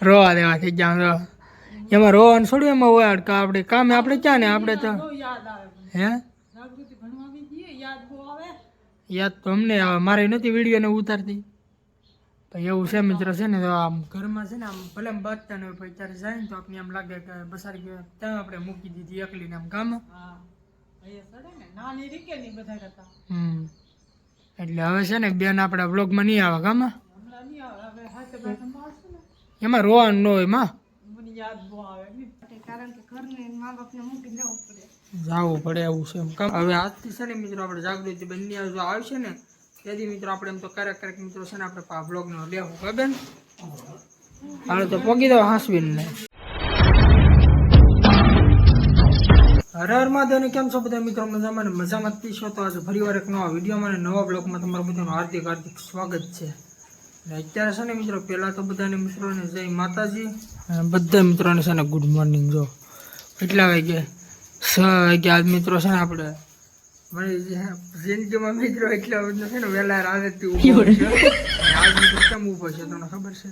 રોવા દેવા થઈ ગયા રો એમાં રોવાનું છોડ્યું એમાં હોય કા આપણે. કામ આપણે ક્યાં ને? આપણે તો હે? યાદ તો અમને આવે. મારે નથી વીડિયો ને ઉતારતી. તો એવું છે મિત્ર છે ને તો આમ ઘરમાં છે ને આમ ભલે બાંધતા ને પછી ત્યારે જાય ને તો આપણે આમ લાગે કે બસાર ગયો. ત્યાં આપણે મૂકી દીધી એકલી ને આમ હમ. એટલે હવે છે ને બેન આપણા બ્લોગમાં નહીં આવે ગામાં એમાં રોવાનું ન હોય, માં. જવું પડે એવું છે હવે આજથી છે ને મિત્રો આપણે જાગૃતિ બંને જો આવશે ને તેથી મિત્રો આપણે એમ તો ક્યારેક ક્યારેક મિત્રો છે ને આપણે બ્લોગનો લેવું ખબર બેન? હાલો તો પોગી દો હાસવીન. હર હર મહાદેવને કેમ છો બધા? મિત્રો મજામાં મજામાં જ છો તો આજે ફરીવાર એક નવા વિડીયોમાં અને નવા બ્લોગમાં તમારું બધાનું હાર્દિક હાર્દિક સ્વાગત છે. અત્યારે છે ને મિત્રો પહેલાં તો બધાને મિત્રોને જય માતાજી. અને બધા મિત્રોને છે ને ગુડ મોર્નિંગ જો. કેટલા વાગે છ વાગે આજ મિત્રો છે ને આપણે મારી જિંદગીમાં મિત્રો એટલા બધા છે ને વહેલા રાતે આજ મિત્રો કેમ ઊભો છે તમને ખબર છે?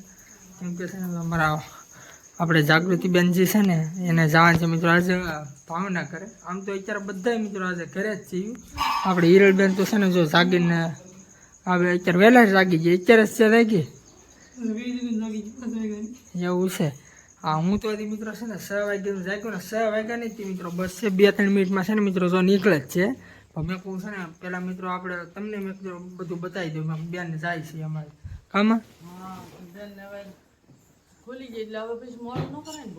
કેમ કે છે ને અમારા આપણે જાગૃતિ બેન જે છે ને એને જવાનું છે મિત્રો આજે ભાવના કરે આમ તો અત્યારે બધા મિત્રો આજે ઘરે જ છીએ. આપણે હિરલબેન તો છે ને જો જાગીને હવે અત્યારે વહેલા જાગી ગઈ. અત્યારે જ જાગી એવું છે. હા હું તો હજી મિત્રો છે ને છ વાગ્યાનું જાગ્યો ને છ વાગ્યા નહીં મિત્રો બસ છે બે ત્રણ મિનિટમાં છે ને મિત્રો જો નીકળે જ છે. પણ મેં કહું છે ને પેલા મિત્રો આપણે તમને મેં બધું બતાવી દઉં. મેં બેન જાય છે અમારે. કામાં?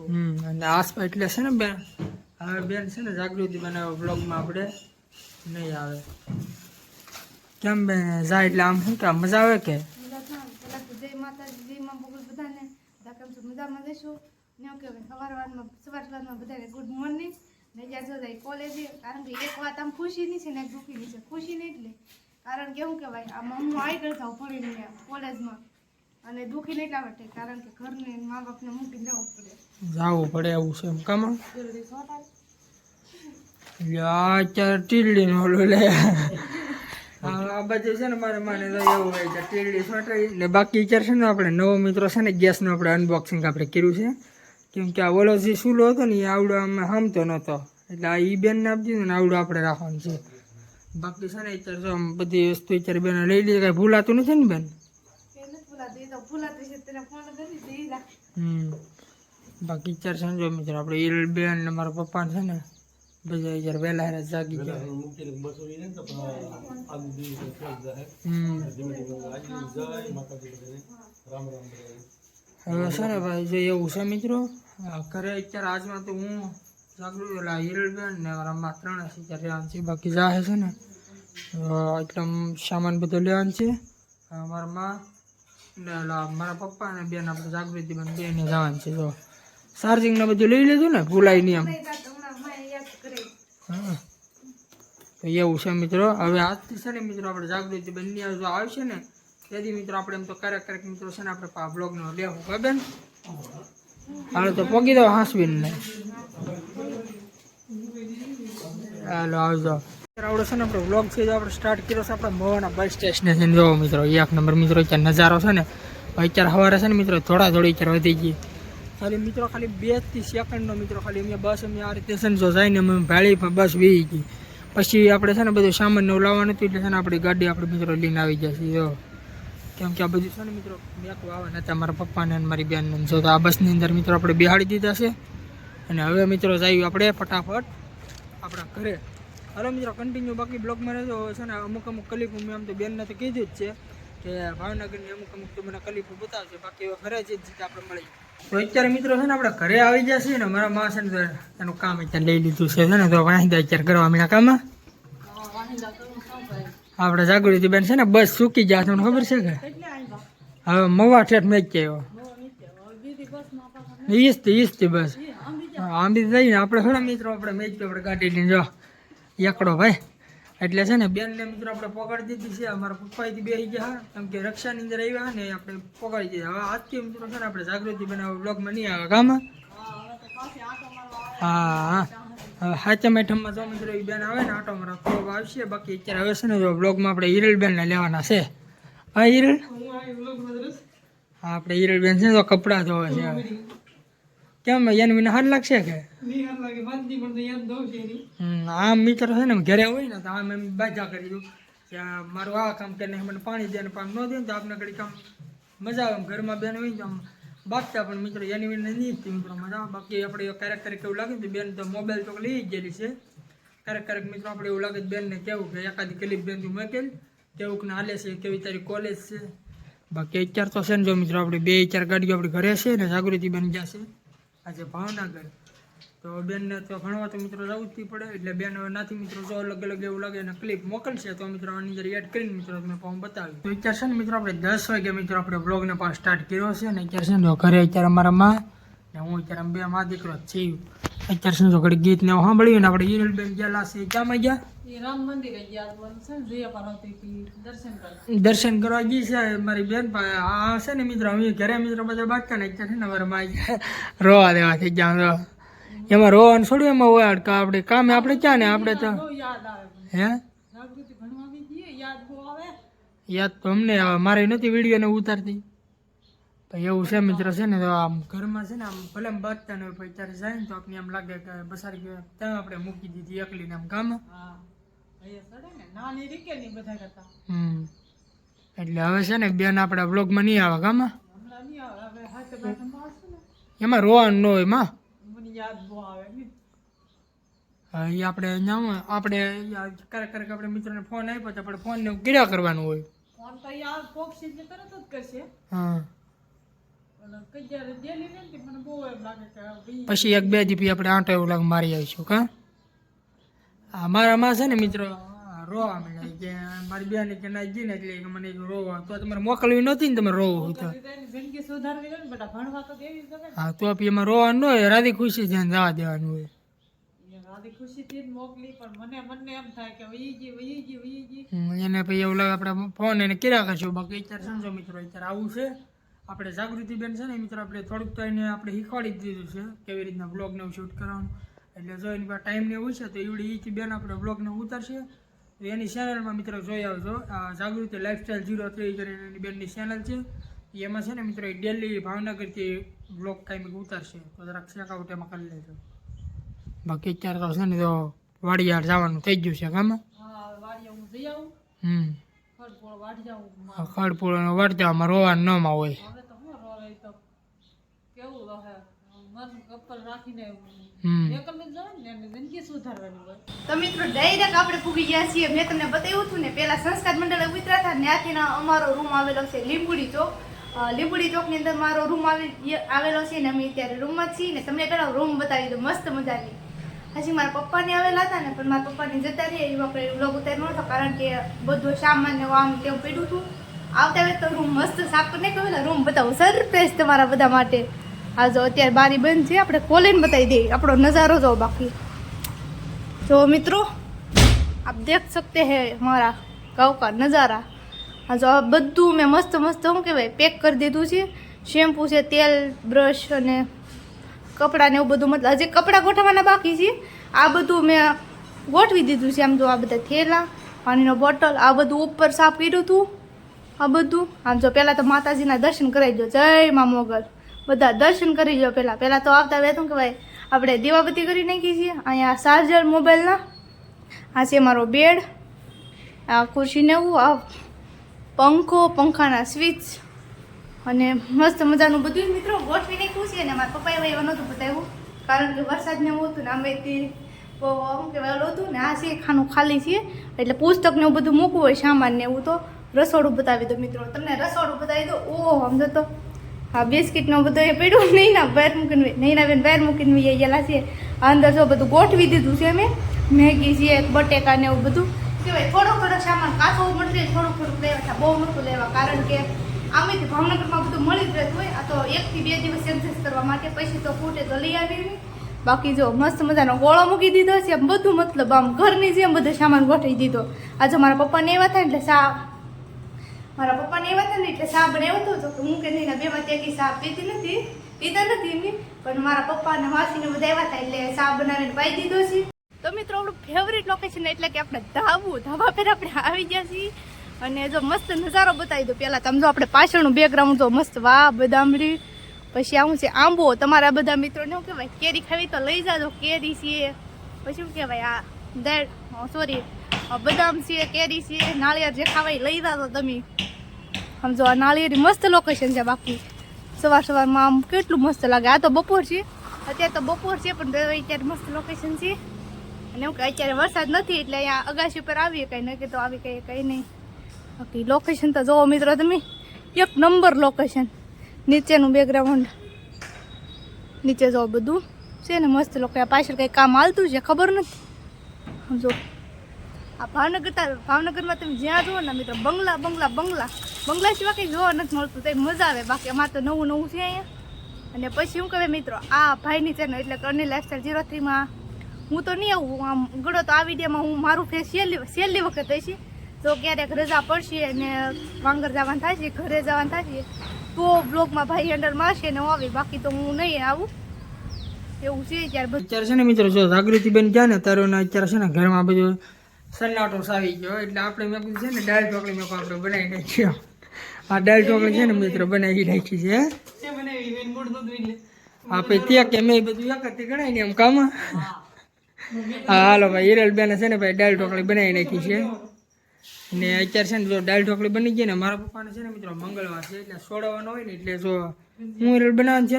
હમ અને આસપાસ એટલે છે ને બેન. હવે બેન છે ને જાગૃતિ બનાવે બ્લોગમાં આપણે. નહીં આવે. કેમ બેન જાય એટલે આમ શું કે મજા આવે કે? જય માતાજી જય માં બગુલ બધાને. બધા કેમ છો? મજામાં જઈશું ને ઓકે સવાર વારમાં સવાર સવારમાં બધાને ગુડ મોર્નિંગ ને જ્યાં જો જાય કોલેજે કારણ કે એક વાત આમ ખુશીની છે ને એક દુઃખીની છે. ખુશીની એટલે. કારણ કે શું કહેવાય આમાં હું આઈ કરતા હોઉં ભણીને કોલેજમાં અને દુઃખી નહીં એટલા માટે કારણ કે ઘરને મા બાપને મૂકીને જવું પડે. જવું પડે એવું છે કામાં? નો લે. આ બાજુ છે ને મારે માને તો એવું હોય છે ટીલડી સોટાઈ ને બાકી અત્યારે છે ને આપણે નવો મિત્રો છે ને ગેસનો આપણે અનબોક્સિંગ આપણે કર્યું છે. કેમ કે આ ઓલો જે સૂલો હતો ને એ આવડો અમે હામતો નહોતો એટલે આ ઈ બેનને આપી ને આવડો આપણે રાખવાનું છે. બાકી છે ને અત્યારે જો આમ બધી વસ્તુ અત્યારે બેન લઈ લીધી કાંઈ ભૂલાતું નથી ને બેન? તો હમ. બાકી ચાર છે જો મિત્રો આપણે એલ બેન ને મારા પપ્પા છે ને બધા અત્યારે વહેલા હારે જાગી ગયા. હવે ને ભાઈ જો એવું છે મિત્રો ઘરે અત્યારે આજમાં તો હું જાગૃત ઓલા હિરલબેન ને મારા માં ત્રણ છે અત્યારે રહેવાનું છે બાકી જાહે છે ને. એકદમ સામાન બધો લેવાનું છે. મારા માં ને મારા પપ્પા અને બેન આપણે જાગૃતિ બેન જવાનું છે જો. ચાર્જિંગ ને બધું લઈ લીધું ને ભૂલાય નહીં આમ નહીં રાત હમણાં માએ યાદ કરે હા. એવું છે મિત્રો. હવે આજથી છે ને મિત્રો આપણે જાગૃતિ બંને જો આવશે ને, તેથી મિત્રો આપણે એમ તો ક્યારેક ક્યારેક મિત્રો છે ને આપણે બ્લોગનો લેવું કહે બેન? હાલો, તો પોગી દો હાંસબીન ને હાલો, આવજો. આવડે છે ને આપણે બ્લોગ છે આપણે સ્ટાર્ટ કર્યો છે આપણે મોવાના બસ સ્ટેશને છે જોવો મિત્રો, એક નંબર મિત્રો, અત્યારે નજારો છે ને, અત્યારે સવારે છે ને મિત્રો, થોડા થોડી અત્યારે વધી ગઈ. ખાલી મિત્રો ખાલી બેથી સેકન્ડનો મિત્રો ખાલી અમે બસ અમે આ રીતે છે ને જો જાય ને અમે ભાળી બસ વી ગઈ. પછી આપણે છે ને બધું સામાન નવું લાવવાનું હતું એટલે છે ને આપણી ગાડી આપણે મિત્રો લઈને આવી જશે જો. કેમ કે આ બધું છે ને મિત્રો મેકવા આવવાના હતા મારા પપ્પાને અને મારી બેનને જો તો આ બસની અંદર મિત્રો આપણે બેહાડી દીધા છે. અને હવે મિત્રો જઈએ આપણે ફટાફટ આપણા ઘરે. હાલો મિત્રો કન્ટિન્યુ બાકી બ્લોગમાં રહેજો. છે ને અમુક અમુક કલીફો મેં આમ તો બેનને તો કીધું જ છે કે ભાવનગરની અમુક અમુક તો મને કલીફો બતાવશે બાકી હવે ઘરે જ આપણે મળી તો અત્યારે મિત્રો છે ને આપણે ઘરે આવી જશે ને મારા મા છે ને એનું કામ અત્યારે લઈ લીધું છે ને? તો વાંધા અત્યારે કરવા મીના કામમાં. આપણે જાગૃતિ બેન છે ને બસ ચૂકી ગયા તમને ખબર છે કે? હવે મવા ઠેઠ મેચ આવ્યો ઈસ્તી ઈસ્તી બસ. આંબી જઈને આપણે થોડા મિત્રો આપણે મેચ આપણે ગાડી લઈને જો. એકડો ભાઈ. એટલે છે ને, બેનને મિત્રો આપણે પકડી દીધી છે. અમારા પપ્પાથી બેસી ગયા. કેમ કે રક્ષાની અંદર આવ્યા ને આપણે પકડી દીધા હવે આજથી મિત્રો છે ને, આપણે જાગૃતિ બનાવવા બ્લોગમાં નહીં આવે ગામમાં હા હા. હવે સાચા આઈટમમાં જો મિત્રો એ બેન આવે ને, આટો મારા ખૂબ આવશે. બાકી અત્યારે હવે છે ને, જો બ્લોગમાં આપણે હિરલ બેનને લેવાના છે. હા, હિરલ? હા, આપણે હિરલબેન છે તો કપડાં ધોવે છે. કેમ એને વિના હાર લાગશે કે? હમ, આમ મિત્ર છે ને ઘરે હોય ને તો આમ એમ બાજા કરી દઉં. કે આ મારું આ કામ કરીને મને પાણી દે ને પામ ન દે ને તો આપણે ઘડી કામ મજા આવે. આમ ઘરમાં બેન હોય ને તો આમ બાગતા પણ મિત્રો એની વિના નહીં જ મિત્રો મજા આવે. બાકી આપણે ક્યારેક ક્યારેક એવું લાગે ને તો બેન તો મોબાઈલ તો લઈ જ ગયેલી છે. ક્યારેક ક્યારેક મિત્રો આપણે એવું લાગે તો બેનને કેવું કે એકાદી ક્લિપ બેન તું મૂકેલ કેવું કે હાલે છે કેવી તારી કોલેજ છે. બાકી અત્યારે તો છે ને જો મિત્રો આપણે બે ચાર ગાડીઓ આપણી ઘરે છે ને જાગૃતિ બેન જશે આજે ભાવનગર. તો બેનને તો ભણવા તો મિત્રો જવું જ પડે, એટલે બેન નાથી મિત્રો, જો અલગ અલગ એવું લાગે અને ક્લિપ મોકલશે તો મિત્રો આની અંદર એડ કરીને મિત્રો તમે પણ બતાવી તો અત્યારે છે ને મિત્રો આપણે દસ વાગે મિત્રો આપણે બ્લોગને પણ સ્ટાર્ટ કર્યો છે ને અત્યારે છે ને ઘરે અત્યારે અમારા માં ને હું અત્યારે બે માં દીકરો જ છીએ. અત્યારે શું ઘડી ગીત ને સાંભળ્યું ને આપણે હિરલ બેન ગયેલા છે. ક્યાં ગયા? રામ મંદિરે ગયા દર્શન કરવા. ગઈ છે મારી બેન. આ છે ને મિત્રો અમે ઘરે મિત્રો બધા બાટકા ને અત્યારે ને મારે માં રોવા દેવા થઈ ગયા. એમાં રોવાનું છોડ્યું એમાં હોય અડકા આપણે કામે આપણે ક્યાં ને? આપણે તો હે? યાદ તો અમને મારે નથી વીડિયો ને ઉતારતી. પણ એવું છે મિત્ર છે ને તો આમ ઘરમાં છે ને આમ ભલે આમ બાંધતા ને હોય પણ ત્યારે જાય ને તો આપણે એમ લાગે કે બસારી ગયો ત્યાં આપણે મૂકી દીધી એકલીને આમ ગામ હા અહીંયા સડે ને નાની રીકે ની બધા કરતા હમ એટલે હવે છે ને બેન આપણા બ્લોગમાં નહીં આવે ગામાં હમણાં નહીં આવે હવે હાથે બાથે મારશું ને એમાં રોવાનું ન હોયમાં મને યાદ બહુ આવે ને હા, એ આપણે જામ આપણે યા ક્યારેક ક્યારેક આપણે મિત્રોને ફોન આપ્યો તો આપણે ફોનને કિરા કરવાનું હોય ફોન તો યાદ પોક્ષી ને તરત જ કરશે હા પછી એક બે દીપી આપણે આંટો એવું લાગે મારી આવીશું, કા? અમારામાં મારામાં છે ને મિત્રો રોવા મળે કે મારી બેન કે ના જી ને એટલે મને રોવા, તો તમારે મોકલવી નહોતી ને તમે રોવું તો. હા, તો આપી એમાં રોવાનું હોય, રાધી ખુશી ધ્યાન જવા દેવાનું હોય. ગઈ ગઈ ગઈ એને પછી એવું લાગે, આપણે ફોન એને કર્યા કરશું. બાકી અત્યારે સમજો મિત્રો, અત્યારે આવું છે. આપણે જાગૃતિ બેન છે ને મિત્રો આપણે થોડુંક તો એને આપણે શીખવાડી દીધું છે કેવી રીતના બ્લોગને શૂટ કરવાનું. એટલે જો એની પાસે ટાઈમ ને એવું છે તો એવડી ઈથી બેન આપણે બ્લોગને ઉતારશે. તો એની ચેનલમાં મિત્રો જોઈ આવજો આ જાગૃતિ લાઇફસ્ટાઈલ જીરો થ્રી કરીને એની બેનની ચેનલ છે. એમાં છે ને મિત્રો એ ડેલી ભાવનગરથી બ્લોગ ટાઈમિંગ ઉતારશે. તો જરાક ચેકઆઉટ એમાં કરી લેજો. બાકી અત્યારે તો છે ને તો વાડિયાર જવાનું થઈ ગયું છે ગામમાં. વાડીયા હું જઈ આવું. હમ. ખડપુર વળતામાં રોવાનું ન માં હોય. હવે તો શું રોવે તો કેવું રહે મન કપલ રાખીને હમ. એકલ જ જવાય ને એની જિંદગી સુધારવાની હોય. તો મિત્રો ડાયરેક્ટ આપણે પૂગી ગયા છીએ. મેં તમને બતાવ્યું હતું ને પેલા સંસ્કાર મંડળે ઉતર્યા હતા ત્યાંથી અમારો રૂમ આવેલો છે લીંબુડી ચોક. લીંબુડી ચોકની અંદર મારો રૂમ આવી આવેલો છે ને અમે અત્યારે રૂમમાં જ છીએ ને તમને પેલા રૂમ બતાવી દો મસ્ત મજાની. હજી મારા પપ્પાને આવેલા હતા ને, પણ મારા પપ્પાને જતા રહી એ વખતે વ્લોગ ઉતાર નહોતો, કારણ કે બધું સામાન આમ તેવું પીડું હતું. આવતા વેત તો રૂમ મસ્ત સાફ કરીને કહેલા રૂમ બતાવો. સરપ્રેસ તમારા બધા માટે. હા જો અત્યારે બારી બંધ છે, આપણે કોલેન બતાવી દઈએ. આપણો નજારો જો બાકી. જો મિત્રો, આપ દેખ શકતે હે મારા ગાંવ નજારા. હા જો બધું મેં મસ્ત મસ્ત શું કહેવાય, પેક કરી દીધું છે. શેમ્પુ છે, તેલ બ્રશ અને કપડાં ને એવું બધું, મતલબ હજી કપડાં ગોઠવવાના બાકી છે. આ બધું મેં ગોઠવી દીધું છે, આમ જો આ બધા થેલા, પાણીનો બોટલ, આ બધું ઉપર સાફ કર્યું હતું. આ બધું. આમ જો પહેલાં તો માતાજીના દર્શન કરાવી દો જય મા મોગલ. બધા દર્શન કરી દો પહેલાં. પહેલાં તો આવતા વહેતું કહેવાય, આપણે દીવાબત્તી કરી નાખી છીએ. અહીંયા ચાર્જર મોબાઈલના. આ છે મારો બેડ. આ ખુરશી ને એવું, આ પંખો, પંખાના સ્વિચ. અને મસ્ત મજાનું બધું મિત્રો ગોઠવી નાખ્યું છે? અને મારા પપ્પાએ એવા નહોતું બતાવ્યું. કારણ કે વરસાદ ને એવું હતું ને અમે તે શું કહેવાય હતું ને, આ છે ખાનું ખાલી છે. એટલે પુસ્તક ને એવું બધું મૂકવું હોય, સામાન ને એવું તો રસોડું બતાવી દો મિત્રો. તમને રસોડું બતાવી દો. ઓહો સમજો તો હા બિસ્કિટ બધો એ પડ્યું. નહીં ના, બહાર મૂકીને નહીં ના બેન બહાર મૂકીને એ ગયેલા છે. અંદર જો બધું ગોઠવી દીધું છે અમે. મેગી છે બટેકા ને એવું બધું. કહેવાય થોડો થોડો સામાન કાચો મટીરિયલ થોડુંક થોડું લેવા બહુ મોટું લેવા. કારણ કે આમેથી ભાવનગરમાં બધું મળી જ રહેતું હોય. આ તો એકથી બે દિવસ એડજસ્ટ કરવા માટે પછી તો ફૂટે તો લઈ આવી બાકી જો મસ્ત મજાનો ગોળો મૂકી દીધો છે આમ બધું મતલબ આમ ઘરની જેમ બધો સામાન ગોઠવી દીધો. આજે મારા પપ્પાને એવા થાય એટલે સા મારા પપ્પાને એવા હતા ને એટલે ચા બનાવ્યો હતો તો હું કે નહીં બે માં ત્યાંથી સાપ પીતી નથી પીતા નથી એમની. પણ મારા પપ્પાને વાસીને બધા એવા હતા એટલે સા બનાવીને પાઈ દીધો છે. તો મિત્રો, આપણું ફેવરિટ લોકેશન એટલે કે આપણે ધાબુ. ધાબા પર આપણે આવી ગયા છીએ. અને જો મસ્ત નજારો બતાવી દો. પહેલાં તમે જો આપણે પાછળનું બેકગ્રાઉન્ડ જો મસ્ત વાહ બદામડી પછી આવું છે આંબો. તમારા બધા મિત્રોને શું કહેવાય? કેરી ખાવી તો લઈ જાજો. કેરી છે. પછી શું કહેવાય? આ દેડ સોરી બદામ છે, કેરી છે, નાળિયેર જે ખાવાય લઈ જાજો તમે. સમજો આ નાળિયેરી મસ્ત લોકેશન છે બાકી સવાર સવારમાં આમ કેટલું મસ્ત લાગે. આ તો બપોર છે. અત્યારે તો બપોર છે, પણ અત્યારે મસ્ત લોકેશન છે. અને એવું કે અત્યારે વરસાદ નથી, એટલે અહીંયા અગાશી ઉપર આવીએ કંઈ. નક્કી તો આવી કંઈ કંઈ નહીં. બાકી લોકેશન તો જોવો મિત્રો તમે. એક નંબર લોકેશન નીચેનું બેકગ્રાઉન્ડ નીચે જોવો બધું. છે ને મસ્ત લોકો પાછળ કંઈ કામ હાલતું છે ખબર નથી. જો. આ ભાવનગર ભાવનગરમાં તમે જ્યાં જુઓ ને મિત્રો, બંગલા બંગલા બંગલા. બંગલા સિવાય કંઈ જોવા નથી મળતું. તો મજા આવે. બાકી અમારે તો નવું નવું છે અહીંયા. અને પછી શું કહેવાય મિત્રો, આ ભાઈની ચેનલ એટલે કરણી લાઈફસ્ટાઈલ જીરો થ્રીમાં હું તો નહીં આવું. આમ ગળો તો આ વિડીયોમાં હું મારું ફેસ છેલ્લી છેલ્લી વખત હશે. તો ક્યારેક રજા પડશે અને વાંગર જવાનું થશે ઘરે જવાનું થશે તો બ્લોગમાં ભાઈ અંડર મારશે ને આવે. બાકી તો હું નહીં આવું. એવું છે ત્યારે અત્યારે છે ને મિત્રો જો જાગૃતિબેન ગયા ને તારો અત્યારે છે ને ઘરમાં બધું સન્નાટો સાવી ગયો. એટલે આપણે મેં કીધું છે ને દાળ ઢોકળી મેં આપણે બનાવી નાખ્યો. આ દાળ ઢોકળી છે ને મિત્રો બનાવી નાખી છે. આપણે ત્યાં કે મેં બધું એક જ ગણાય ને એમ કામ. હા. હાલો ભાઈ હિરલ બેન છે ને ભાઈ દાળ ઢોકળી બનાવી નાખી છે. ને અત્યારે છે ને જો દાળ ઢોકળી બની ગઈ ને મારા પપ્પાને છે ને મિત્રો મંગળવાર છે એટલે સોડાવાનો હોય ને એટલે જો હું હિરલ બનાવવાનું છે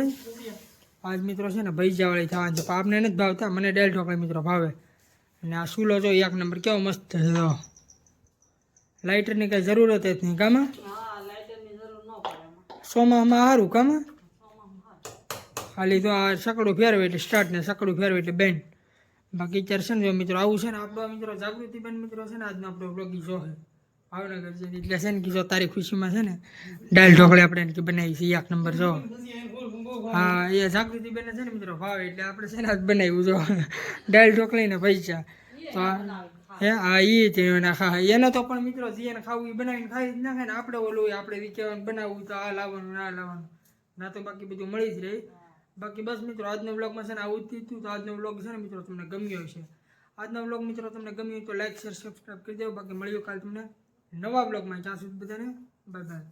આજ મિત્રો છે ને ભૈજાવાળી વાળી થવાની છે. આપને નથી ભાવતા મને દાળ ઢોકળી મિત્રો ભાવે. અને આ સૂલો જો એક નંબર કેવો મસ્ત છે જો. લાઇટરની કાંઈ જરૂરત જ નહીં કામાં? સોમામાં સારું કામાં? ખાલી તો આ સકડું ફેરવે એટલે સ્ટાર્ટ ને સકડું ફેરવે એટલે બેન. બાકી ચર્ચન જો મિત્રો આવું છે ને આપણો મિત્રો જાગૃતિબેન મિત્રો છે ને આજનો આપણો બ્લોગ જો છે ભાવનગર છે એટલે છે ને કે તારી ખુશીમાં છે ને દાલ ઢોકળી આપણે એને બનાવી છે. એક નંબર જો. હા, એ જાગૃતિબેન છે ને મિત્રો ભાવ. એટલે આપણે છે ને આજ બનાવ્યું જો. દાળ ઢોકળી ને પૈસા તો હે, હા એ છે નાખા એને તો પણ મિત્રો જે એને ખાવું એ બનાવીને ખાઈ જ નાખે ને આપણે ઓલું આપણે વિચારવાનું બનાવવું તો આ લાવવાનું, ના લાવવાનું. ના તો બાકી બધું મળી જ રહે. બાકી બસ મિત્રો, આજનો બ્લોગમાં છે ને આવું જ થયું તો આજનો બ્લોગ છે ને મિત્રો તમને ગમ્યો હશે. આજનો બ્લોગ મિત્રો તમને ગમ્યો તો લાઈક શેર સબસ્ક્રાઈબ કરી દેવો બાકી મળ્યો કાલ તમને નવા બ્લોગમાં ત્યાં સુધી બધાને બાય બાય